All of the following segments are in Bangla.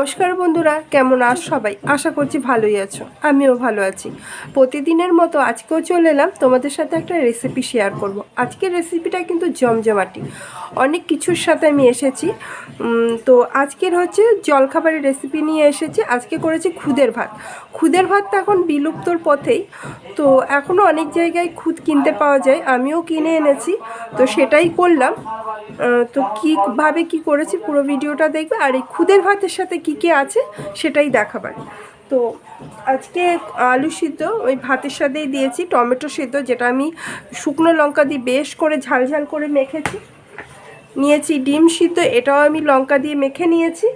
নমস্কার বন্ধুরা, কেমন আছ সবাই? আশা করছি ভালোই আছো, আমিও ভালো আছি। প্রতিদিনের মতো আজকেও চলে এলাম, তোমাদের সাথে একটা রেসিপি শেয়ার করব। আজকের রেসিপিটা কিন্তু জমজমাটি। অনেক কিছুর সাথে আমি এসেছি। তো আজকের হচ্ছে জলখাবারের রেসিপি নিয়ে এসেছি। আজকে করেছি খুদের ভাত। খুদের ভাত তো এখন বিলুপ্তর পথেই। তো এখনও অনেক জায়গায় খুদ কিনতে পাওয়া যায়, আমিও কিনে এনেছি। তো সেটাই করলাম। তো কীভাবে কি করেছি পুরো ভিডিওটা দেখবে, আর এই খুদের ভাতের সাথে কি কি আছে সেটাই দেখাবার। তো আজকে আলু সিদ্ধ, ওই ভাতের সাথেই দিয়েছি টমেটো সিদ্ধ, যেটা আমি শুকনো লঙ্কা দিয়ে বেশ করে ঝাল ঝাল করে মেখেছি। নিয়েছি ডিম সিদ্ধ, এটাও আমি লঙ্কা দিয়ে মেখে নিয়েছি।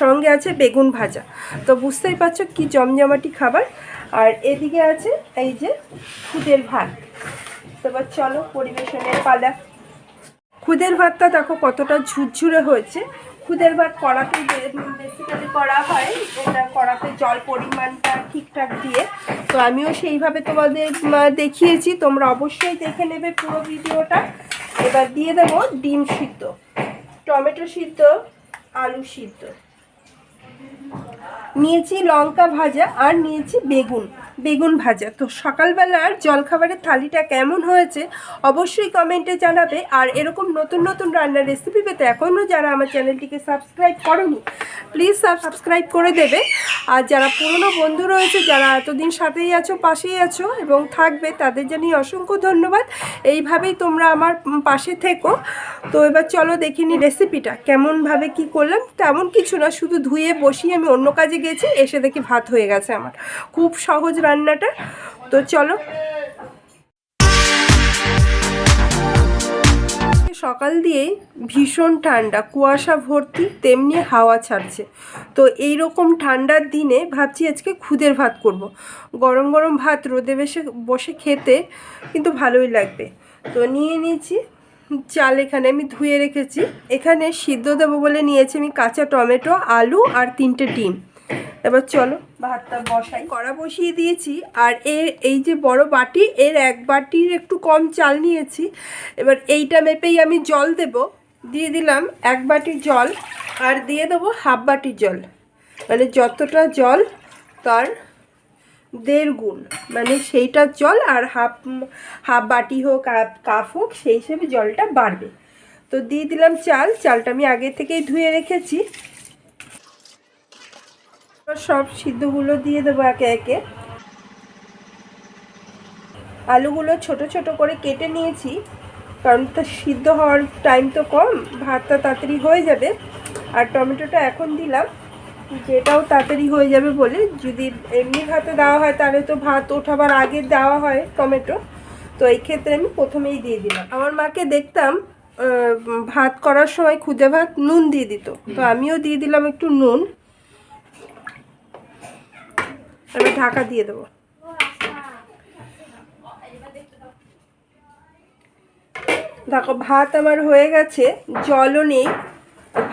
সঙ্গে আছে বেগুন ভাজা। তো বুঝতেই পারছ কি জমজমাটি খাবার। আর এদিকে আছে এই যে খুদের ভাত। তো এবার চলো পরিবেশনের পালা। খুদের ভাতটা দেখো কতটা ঝুরঝুরে হয়েছে। খুদের ভাত কড়াতে বেসিক্যালি করা হয়, এটা কড়াতে জল পরিমাণটা ঠিকঠাক দিয়ে। তো আমিও সেইভাবে তোমাদের দেখিয়েছি, তোমরা অবশ্যই দেখে নেবে পুরো ভিডিওটা। এবার দিয়ে দেবো ডিম সিদ্ধ, টমেটো সিদ্ধ, আলু সিদ্ধ। নিয়েছি লঙ্কা ভাজা আর নিয়েছি বেগুন বেগুন ভাজা। তো সকালবেলার জলখাবারের থালিটা কেমন হয়েছে অবশ্যই কমেন্টে জানাবে। আর এরকম নতুন নতুন রান্নার রেসিপি পেতে এখনও যারা আমার চ্যানেলটিকে সাবস্ক্রাইব করনি প্লিজ সাবস্ক্রাইব করে দেবে। আর যারা পুরনো বন্ধু রয়েছে, যারা এতদিন সাথেই আছো, পাশেই আছো এবং থাকবে, তাদের জানিয়ে অসংখ্য ধন্যবাদ। এইভাবেই তোমরা আমার পাশে থেকো। তো এবার চলো দেখিনি রেসিপিটা কেমনভাবে কি করলাম? তেমন কিছু না, শুধু ধুয়ে বসিয়ে আমি অন্য কাজে গেছি, এসে দেখি ভাত হয়ে গেছে আমার। খুব সহজ রান্নাটা। তো চলো। সকাল দিয়েই ভীষণ ঠান্ডা, কুয়াশা ভর্তি, তেমনি হাওয়া ছাড়ছে। তো এই রকম ঠান্ডার দিনে ভাবছি আজকে খুদের ভাত করব। গরম গরম ভাত রোদে বসে বসে খেতে কিন্তু ভালোই লাগবে। তো নিয়ে নিয়েছি চাল এখানে আমি ধুয়ে রেখেছি। এখানে সিদ্ধ দেবো বলে নিয়েছি আমি কাঁচা টমেটো, আলু আর তিনটে ডিম। এবার চলো। ভাতটা বসাই। কড়া বসিয়ে দিয়েছি আর এর এই যে বড় বাটি এর এক বাটির একটু কম চাল নিয়েছি। এবার এইটা মেপেই আমি জল দেব। দিয়ে দিলাম এক বাটি জল আর দিয়ে দেবো হাফ বাটি জল। মানে যতটা জল তার দেড় গুণ। মানে সেইটার জল আর হাফ হাফ বাটি হোক কাপ হোক সেই হিসেবে জলটা বাড়বে। তো দিয়ে দিলাম চাল। চালটা আমি আগে থেকেই ধুয়ে রেখেছি। সব সিদ্ধগুলো দিয়ে দেবো একে একে। আলুগুলো ছোট ছোট করে কেটে নিয়েছি, কারণ তো সিদ্ধ হওয়ার টাইম তো কম, ভাতটা তাড়াতাড়ি হয়ে যাবে। আর টমেটোটা এখন দিলাম, যেটাও তাড়াতাড়ি হয়ে যাবে বলে। যদি এমনি ভাতে দেওয়া হয়, তাহলে তো ভাত ওঠাবার আগে দেওয়া হয় টমেটো। তো এই ক্ষেত্রে আমি প্রথমেই দিয়ে দিলাম। আমার মাকে দেখতাম ভাত করার সময় খুদে ভাত নুন দিয়ে দিত। তো আমিও দিয়ে দিলাম একটু নুন। এবার ঢাকা দিয়ে দেবো। দেখো, ভাত আমার হয়ে গেছে, জলও নেই,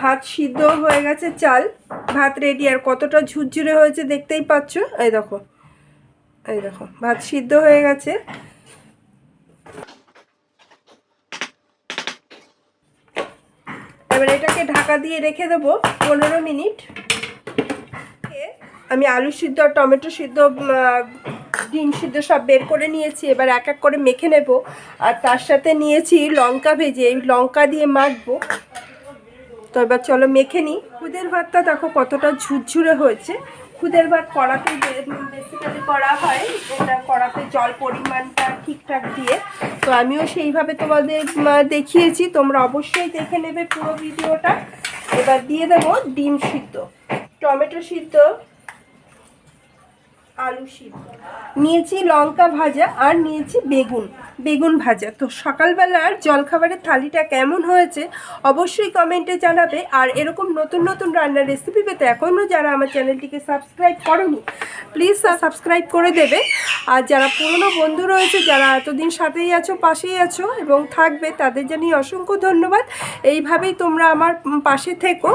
ভাত সিদ্ধ হয়ে গেছে, চাল, ভাত রেডি আর কতটা ঝুরঝুরে হয়েছে দেখতেই পাচ্ছ? এই দেখো এই দেখো, ভাত সিদ্ধ হয়ে গেছে। এবার এটাকে ঢাকা দিয়ে রেখে দেবো পনেরো মিনিট। আমি আলু সিদ্ধ আর টমেটো সিদ্ধ ডিম সিদ্ধ সব বের করে নিয়েছি, এবার এক এক করে মেখে নেব। আর তার সাথে নিয়েছি লঙ্কা ভেজে, এই লঙ্কা দিয়ে মাখবো। তো এবার চলো মেখে নিই। খুদের ভাতটা দেখো কতটা ঝুরঝুরে হয়েছে। খুদের ভাত কড়াতে বেসিক্যালি করা হয়, এটা কড়াতে জল পরিমাণটা ঠিকঠাক দিয়ে। তো আমিও সেইভাবে তোমাদের দেখিয়েছি, তোমরা অবশ্যই দেখে নেবে পুরো ভিডিওটা। এবার দিয়ে দেবো ডিম সিদ্ধ, টমেটো সিদ্ধ আলু সিদ্ধ। নিয়েছি লঙ্কা ভাজা আর নিয়েছি বেগুন বেগুন ভাজা। তো সকালবেলার জলখাবারের থালিটা কেমন হয়েছে অবশ্যই কমেন্টে জানাবে। আর এরকম নতুন নতুন রান্নার রেসিপি পেতে এখনও যারা আমার চ্যানেলটিকে সাবস্ক্রাইব করনি প্লিজ সাবস্ক্রাইব করে দেবে। আর যারা পুরনো বন্ধু রয়েছে, যারা এতদিন সাথেই আছো, পাশেই আছো এবং থাকবে, তাদের জানিয়ে অসংখ্য ধন্যবাদ। এইভাবেই তোমরা আমার পাশে থেকো।